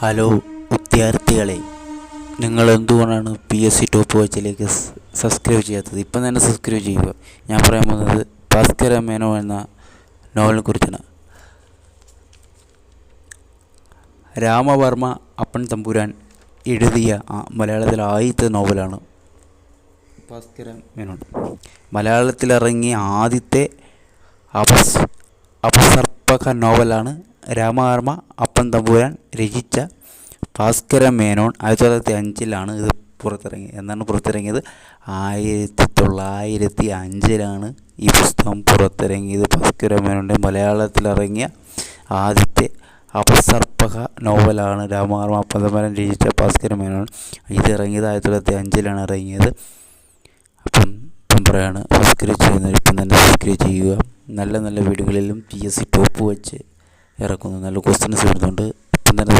Hello വിദ്യാർത്ഥികളെ. നിങ്ങൾ എന്തുകൊണ്ടാണ് പി എസ് സി ടോപ്പ് വാച്ചിലേക്ക് സബ്സ്ക്രൈബ് ചെയ്യാത്തത്? ഇപ്പം തന്നെ സബ്സ്ക്രൈബ് ചെയ്യുക. ഞാൻ പറയാൻ പോകുന്നത് ഭാസ്കര മേനോ എന്ന നോവലിനെ കുറിച്ചാണ് രാമവർമ്മ അപ്പൻ തമ്പുരാൻ എഴുതിയ മലയാളത്തിലെ ആദ്യത്തെ നോവലാണ് ഭാസ്കര മേനോൻ മലയാളത്തിലിറങ്ങിയ ആദ്യത്തെ അപസ് അപസർപ്പക നോവലാണ് രാമവർമ്മ അപ്പൻ തമ്പുരാൻ രചിച്ച ഭാസ്കര മേനോൻ ആയിരത്തി തൊള്ളായിരത്തി അഞ്ചിലാണ് ഇത് പുറത്തിറങ്ങി എന്നാണ് പുറത്തിറങ്ങിയത്. ആയിരത്തി തൊള്ളായിരത്തി അഞ്ചിലാണ് ഈ പുസ്തകം പുറത്തിറങ്ങിയത്. ഭാസ്കര മേനോന്റെ മലയാളത്തിലിറങ്ങിയ ആദ്യത്തെ അപസർപ്പക നോവലാണ് രാമവർമ്മ അപ്പൻ തമ്പുരാൻ രചിച്ച ഭാസ്കര മേനോൻ. ഇത് ഇറങ്ങിയത് ആയിരത്തി തൊള്ളായിരത്തി അഞ്ചിലാണ് ഇറങ്ങിയത്. അപ്പം പറയാണ് സബ്സ്ക്രൈബ് ചെയ്യുന്നവർ ഇപ്പം തന്നെ സബ്സ്ക്രൈബ് ചെയ്യുക. നല്ല നല്ല വീടുകളിലും പി എസ് സി ടോപ്പ് വെച്ച് ഇറക്കുന്നു. നല്ല ക്വസ്റ്റ്യൻസ് വരുന്നുണ്ട് ഇപ്പം തന്നെ